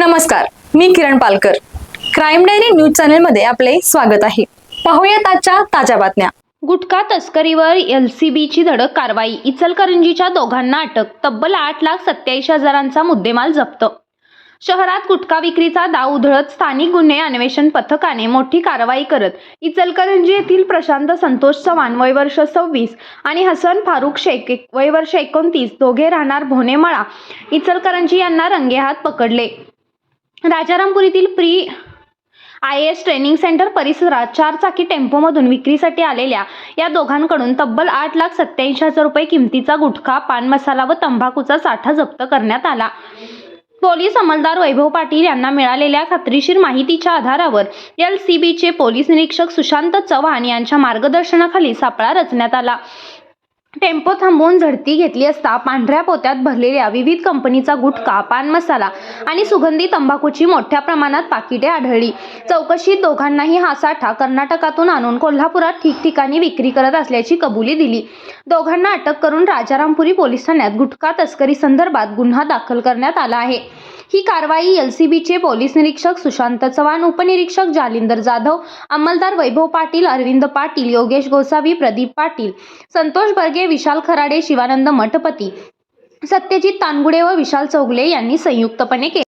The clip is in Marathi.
नमस्कार मी Kiran Palkar. Crime diary news चॅनलमध्ये आपले स्वागत आहे. पाहूयात आजच्या ताज्या बातम्या. गुटखा तस्करीवर एलसीबीची धडक कारवाई. इचलकरंजीच्या दोघांना अटक. तब्बल आठ लाख सत्याऐंशी हजारांचा मुद्देमाल जप्त. शहरात गुटखा विक्रीचा डाव उधळत स्थानिक गुन्हे अन्वेषण पथकाने मोठी कारवाई करत इचलकरंजी येथील प्रशांत संतोष चव्हाण वय वर्ष सव्वीस आणि हसन फारुख शेख वय वर्ष एकोणतीस दोघे राहणार भोनेमाळा. इचलकरंजी यांना रंगेहात पकडले. राजारामपुरीतील pre I S training centre परिसरात चार चाकी टेम्पोमधून विक्रीसाठी आलेल्या या दोघांकडून तब्बल आठ लाख सत्याऐंशी हजार रुपये किमतीचा गुटखा पान मसाला व तंबाखूचा साठा जप्त करण्यात आला. पोलीस अंमलदार वैभव पाटील यांना मिळालेल्या खात्रीशीर माहितीच्या आधारावर एल सी बीचे पोलीस निरीक्षक सुशांत चव्हाण यांच्या मार्गदर्शनाखाली सापळा रचण्यात आला. टेम्पो थांबवून झडती घेतली असता पांढऱ्या पोत्यात भरलेल्या विविध कंपनीचा गुटखा पान मसाला आणि सुगंधी तंबाखूची मोठ्या प्रमाणात पाकिटे आढळली. चौकशीत दोघांनाही हा साठा कर्नाटकातून आणून कोल्हापुरात ठिकठिकाणी विक्री करत असल्याची कबुली दिली. दोघांना अटक करून राजारामपुरी पोलीस ठाण्यात गुटखा तस्करी संदर्भात गुन्हा दाखल करण्यात आला आहे. ही कारवाई एलसीबीचे पोलीस निरीक्षक सुशांत चव्हाण उपनिरीक्षक जालिंदर जाधव अंमलदार वैभव पाटील अरविंद पाटील योगेश गोसावी प्रदीप पाटील संतोष बर्गे विशाल खराडे शिवानंद मठपती सत्यजित तानगुडे व विशाल चौगले यांनी संयुक्तपणे केले.